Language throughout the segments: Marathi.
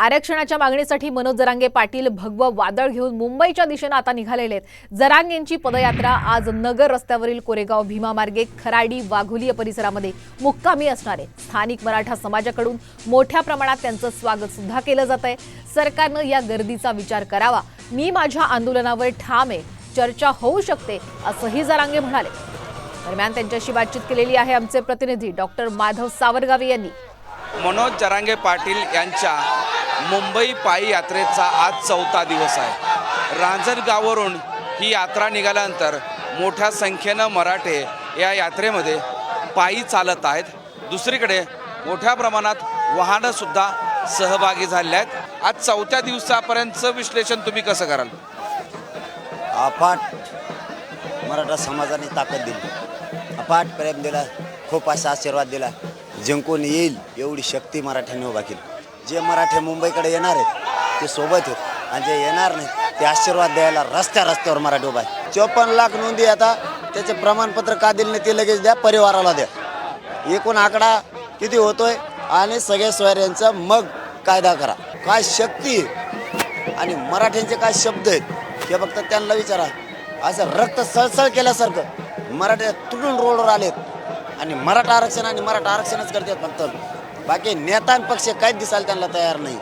आरक्षणाच्या मागणीसाठी मनोज जरांगे पाटील भगवं वादळ घेऊन मुंबईच्या दिशेनं आता निघालेले आहेत. जरांगेंची पदयात्रा आज नगर रस्त्यावरील कोरेगाव भीमा मार्गे खराडी वाघोली या परिसरामध्ये मुक्कामी असणार आहे. स्थानिक मराठा समाजाकडून मोठ्या प्रमाणात त्यांचं स्वागत सुद्धा केलं जात आहे. सरकारनं या गर्दीचा विचार करावा. मी माझ्या आंदोलनावर ठाम आहे. चर्चा होऊ शकते असंही जरांगे म्हणाले. दरम्यान त्यांच्याशी बातचीत केलेली आहे आमचे प्रतिनिधी डॉक्टर माधव सावरगावे यांनी. मनोज जरांगे पाटील यांच्या मुंबई पायी यात्रेचा आज चौथा दिवस आहे. रांजणगाववरून ही यात्रा निघाल्यानंतर मोठ्या संख्येनं मराठे या यात्रेमध्ये पायी चालत आहेत. दुसरीकडे मोठ्या प्रमाणात वाहनंसुद्धा सहभागी झाले आहेत. आज चौथ्या दिवसापर्यंतचं विश्लेषण तुम्ही कसं कराल? अफाट मराठा समाजाने ताकद दिली. अफाट प्रेम दिला खूप असा आशीर्वाद दिला. जिंकून येईल एवढी शक्ती मराठ्यांनी उभा केली. जे मराठे मुंबईकडे येणार आहेत ते सोबत आहेत. आणि जे येणार नाही ते आशीर्वाद द्यायला रस्त्या रस्त्यावर मराठी उभा आहे. चोपन्न लाख नोंदी आता. त्याचे प्रमाणपत्र का दिले नाही ते लगेच द्या परिवाराला द्या. एकूण आकडा किती होतोय आणि सगळ्या सोयऱ्यांचा मग कायदा करा. काय शक्ती आणि मराठ्यांचे काय शब्द आहेत? हे फक्त त्यांना विचारा. असं रक्त सळसळ केल्यासारखं मराठ्या तुटून रोडवर आलेत. आणि मराठा आरक्षण आणि मराठा आरक्षणच करतात फक्त. बाकी नेता पक्ष काहीच दिसायला त्यांना तयार नाही.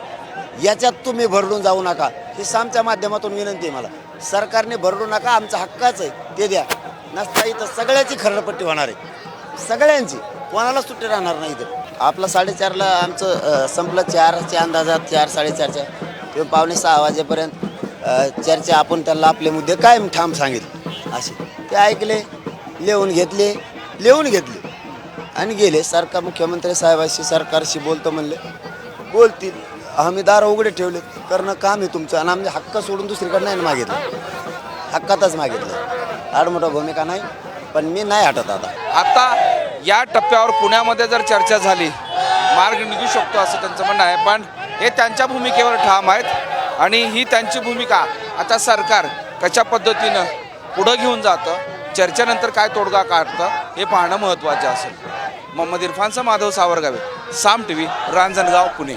याच्यात तुम्ही भरडून जाऊ नका. ही सामच्या माध्यमातून विनंती आहे मला. सरकारने भरडू नका आमचा हक्काच आहे. ते द्या. नसता इथं सगळ्याची खरडपट्टी होणार आहे. सगळ्यांची. कोणाला सुट्टी राहणार नाही इथं. आपलं साडेचारला आमचं संपलं. चारच्या अंदाजात चार साडेचारच्या. किंवा पावणे सहा वाजेपर्यंत चर्चा आपण त्यांना आपले मुद्दे कायम ठाम सांगितले असे. ते ऐकले लिहून घेतले लिहून घेतले. आणि गेले. सरकार मुख्यमंत्री साहेबांशी सरकारशी बोलतो म्हणले. बोलतील. आम्ही दार उघडे ठेवले करणं काम आहे तुमचं. आणि आम्ही हक्क सोडून दुसरीकडे नाही मागितलं. हक्कातच मागितलं. आडमोठा भूमिका नाही पण मी नाही हटत आता. आता या टप्प्यावर पुण्यामध्ये जर चर्चा झाली मार्ग निघू शकतो असं त्यांचं म्हणणं आहे. पण हे त्यांच्या भूमिकेवर ठाम आहेत आणि ही त्यांची भूमिका आता सरकार कशा पद्धतीनं पुढं घेऊन जातं चर्चेनंतर काय तोडगा काढतं हे पाहणं महत्त्वाचं असेल. मोहम्मद इरफानचा माधव सावरगावे साम टी व्ही रांजणगाव पुणे.